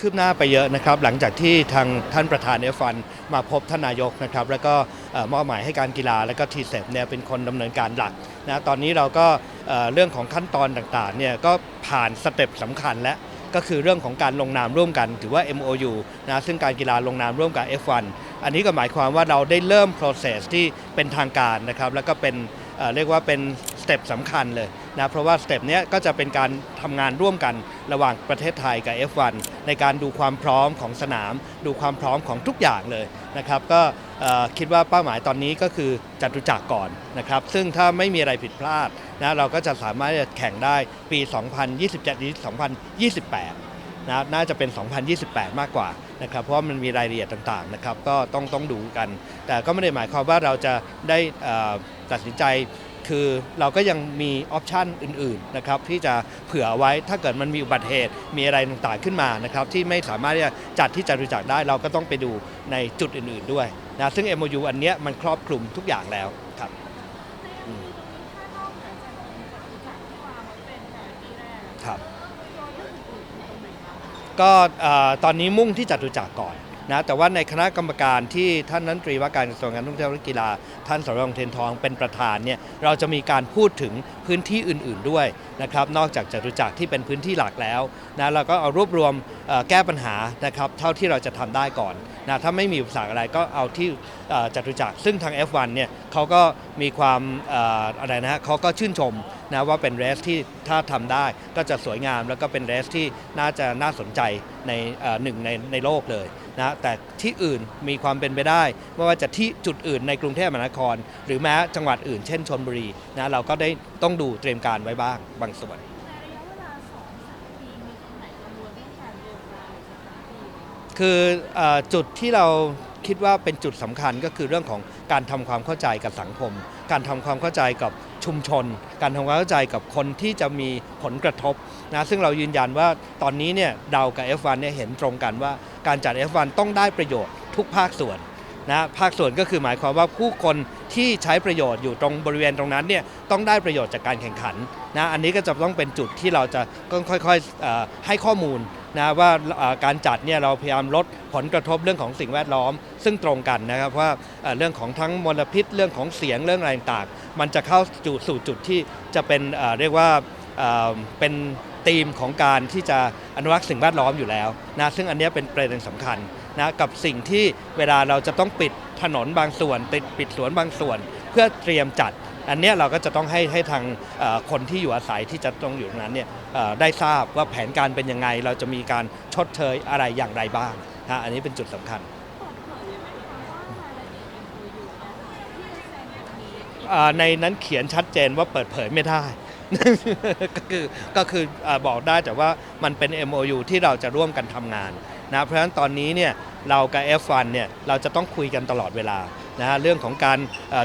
คืบหน้าไปเยอะนะครับ หลังจากที่ทางท่านประธานเอฟันมาพบท่านนายกนะครับ แล้วก็มอบหมายให้การกีฬาแล้วก็ทีเซเนี่ยเป็นคนดำเนินการหลักนะตอนนี้เราก็เรื่องของขั้นตอนต่างๆเนี่ยก็ผ่านสเต็ปสำคัญแล้วก็คือเรื่องของการลงนามร่วมกัน ถือว่า MOU นะซึ่งการกีฬาลงนามร่วมกับ F1 อันนี้ก็หมายความว่าเราได้เริ่ม process ที่เป็นทางการนะครับ แล้วก็เป็นเรียกว่าเป็นสเต็ปสำคัญเลย นะเพราะว่าสเต็ปนี้ก็จะเป็นการทำงานร่วมกันระหว่างประเทศไทยกับ F1 ในการดูความพร้อมของสนาม ดูความพร้อมของทุกอย่างเลยนะครับก็คิดว่าเป้าหมายตอนนี้ก็คือจัตุจักรก่อนนะครับซึ่งถ้าไม่มีอะไรผิดพลาดนะเราก็จะสามารถจะแข่งได้ปี 2027นี้2028นะน่าจะเป็น 2028 มากกว่านะครับเพราะมันมีรายละเอียดต่างๆนะครับก็ต้องต้องดูกัน แต่ก็ไม่ได้หมายความว่าเราจะได้ตัดสินใจ คือเราก็ยังมีออปชันอื่นๆนะครับที่จะเผื่อเอาไว้ถ้าเกิดมันมีอุบัติเหตุมีอะไรต่างๆขึ้นมานะครับที่ไม่สามารถที่จะจัดที่จตุจักรได้เราก็ต้องไปดูในจุดอื่นๆด้วยนะซึ่ง MOU อันเนี้ยมันครอบคลุมทุกอย่างแล้วครับอืมครับ ก็เอ่อตอนนี้มุ่งที่จตุจักรก่อน นะแต่ว่าในคณะกรรมการที่ท่านนันตรีว่าการกระทรวงการท่องเที่ยวและกีฬาท่านสรองเทยนทองเป็นประธานเนี่ยเราจะมีการพูดถึง พื้นที่อื่น ๆด้วยนะครับนอกจากจตุจักรที่เป็นพื้นที่หลักแล้วนะเราก็เอารวบรวมแก้ปัญหานะครับเท่าที่เราจะทำได้ก่อนนะถ้าไม่มีอุปสรรคอะไรก็เอาที่จตุจักรซึ่งทาง F1 เนี่ยเขาก็มีความอะไรนะฮะเขาก็ชื่นชมนะว่าเป็นเรสที่ถ้าทำได้ก็จะสวยงาม แล้วก็เป็นเรสที่น่าจะน่าสนใจในหนึ่งในในโลกเลยนะแต่ที่อื่นมีความเป็นไปได้ ไม่ว่าจะที่จุดอื่นในกรุงเทพมหานคร หรือแม้จังหวัดอื่นเช่นชนบุรีนะเราก็ได้ต้องดูเตรียมการไว้บ้างบางส่วน คืออจุดที่เราคิดว่าเป็นจุดสำคัญก็คือเรื่องของการทำความเข้าใจกับสังคม การทำความเข้าใจกับชุมชน การทำความเข้าใจกับคนที่จะมีผลกระทบนะซึ่งเรายืนยันว่าตอนนี้เนี่ยเรากับ F1 เนี่ยเห็นตรงกันว่าการจัด F1 ต้องได้ประโยชน์ทุกภาคส่วน นะภาคส่วนก็คือหมายความว่าผู้คนที่ใช้ประโยชน์อยู่ตรงบริเวณตรงนั้นเนี่ยต้องได้ประโยชน์จากการแข่งขันนะอันนี้ก็จะต้องเป็นจุดที่เราจะต้องค่อยๆให้ข้อมูลนะว่าการจัดเนี่ยเราพยายามลดผลกระทบเรื่องของสิ่งแวดล้อม ซึ่งตรงกันนะครับว่าเรื่องของทั้งมลพิษเรื่องของเสียงเรื่องอะไรต่างๆมันจะเข้าจุสู่จุดที่จะเป็นเรียกว่าเป็นธีมของการที่จะอนุรักษ์สิ่งแวดล้อมอยู่แล้วนะซึ่งอันนี้เป็นประเด็นสำคัญ นะกับสิ่งที่เวลาเราจะต้องปิดถนนบางส่วนปิดปิดสวนบางส่วน เพื่อเตรียมจัด อันนี้เราก็จะต้องให้ให้ทางคนที่อยู่อาศัยที่จะต้องอยู่ตรงนั้นเนี่ยได้ทราบว่าแผนการเป็นยังไง เราจะมีการชดเชยอะไรอย่างไรบ้างฮะอันนี้เป็นจุดสำคัญในนั้นเขียนชัดเจนว่าเปิดเผยไม่ได้ก็คือก็คืออบอกได้แต่ว่ามันเป็น MOU ที่เราจะร่วมกันทำงานนะเพราะฉะนั้นตอนนี้เนี่ย เรากับ F1 เนี่ยเราจะต้องคุยกันตลอดเวลานะฮะเรื่องของการ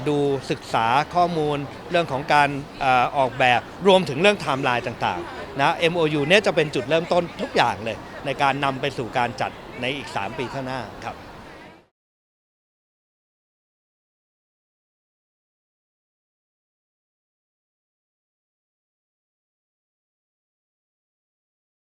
ดูศึกษาข้อมูล เรื่องของการออออกแบบรวมถึงเรื่องไทม์ไลน์ต่างๆนะ MOU เนี่ยจะเป็นจุดเริ่มต้นทุกอย่างเลย ในการนำไปสู่การจัดในอีก 3 ปีข้างหน้าครับ